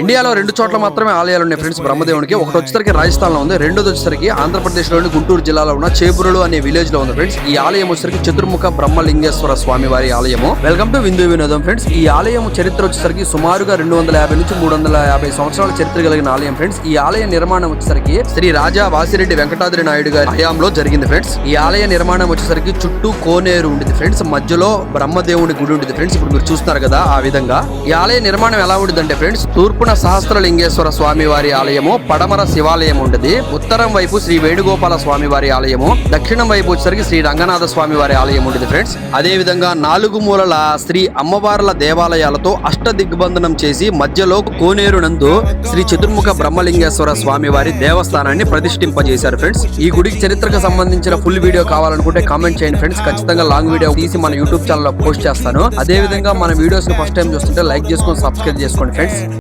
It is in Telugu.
ఇండియాలో రెండు చోట్ల మాత్రమే ఆలయాలు ఉన్నాయి ఫ్రెండ్స్. బ్రహ్మదేవునికి ఒకటి వచ్చేసరికి రాజస్థాన్లో ఉంది రెండోది వచ్చేసరికి ఆంధ్రప్రదేశ్లోని గుంటూరు జిల్లాలో ఉన్న చేపురులు అనే విలేజ్లో ఉంది ఫ్రెండ్స్. ఈ ఆలయం వచ్చేసరికి చతుర్ముఖ బ్రహ్మలింగేశ్వర స్వామి వారి ఆలయము. వెల్కమ్ టు విందు వినోదం ఫ్రెండ్స్. ఈ ఆలయం చరిత్ర వచ్చేసరికి సుమారుగా రెండు వందల యాభై నుంచి మూడు వందల యాభై సంవత్సరాల చరిత్ర కలిగిన ఆలయం ఫ్రెండ్స్. ఈ ఆలయ నిర్మాణం వచ్చేసరికి శ్రీ రాజా వాసిరెడ్డి వెంకటాద్రి నాయుడు గారి హయాంలో జరిగింది ఫ్రెండ్స్. ఈ ఆలయ నిర్మాణం వచ్చేసరికి చుట్టూ కోనేరు ఉండేది ఫ్రెండ్స్. మధ్యలో బ్రహ్మదేవుని గుడి ఉండేది ఫ్రెండ్స్. ఇప్పుడు మీరు చూస్తున్నారు కదా ఆ విధంగా. ఈ ఆలయ నిర్మాణం ఎలా ఉండేదంటే ఫ్రెండ్స్ తూర్పున సహస్రలింగేశ్వర స్వామి వారి ఆలయము పడమర శివాలయం ఉండేది. ఉత్తరం వైపు శ్రీ వేణుగోపాల స్వామివారి ఆలయము దక్షిణం వైపు వచ్చేసరికి శ్రీ రంగనాథ స్వామి వారి ఆలయం ఉండేది ఫ్రెండ్స్. అదే విధంగా నాలుగు మూలల శ్రీ అమ్మవార్ల దేవాలయాలతో అష్ట దిగ్బంధనం చేసి మధ్యలో కోనేరు నందు శ్రీ చతుర్ముఖ బ్రహ్మలింగేశ్వర స్వామివారి దేవస్థానాన్ని ప్రతిష్ఠింపజేశారు ఫ్రెండ్స్. ఈ గుడికి చరిత్రకు సంబంధించిన ఫుల్ వీడియో కావాలనుకుంటే కామెంట్ చేయండి ఫ్రెండ్స్. ఖచ్చితంగా లాంగ్ వీడియో తీసి మన యూట్యూబ్ ఛానల్లో పోస్ట్ చేస్తాను. అదే విధంగా మన వీడియోస్ ఫస్ట్ టైం చూస్తుంటే లైక్ చేసుకొని సబ్స్క్రైబ్ చేసుకోండి ఫ్రెండ్స్.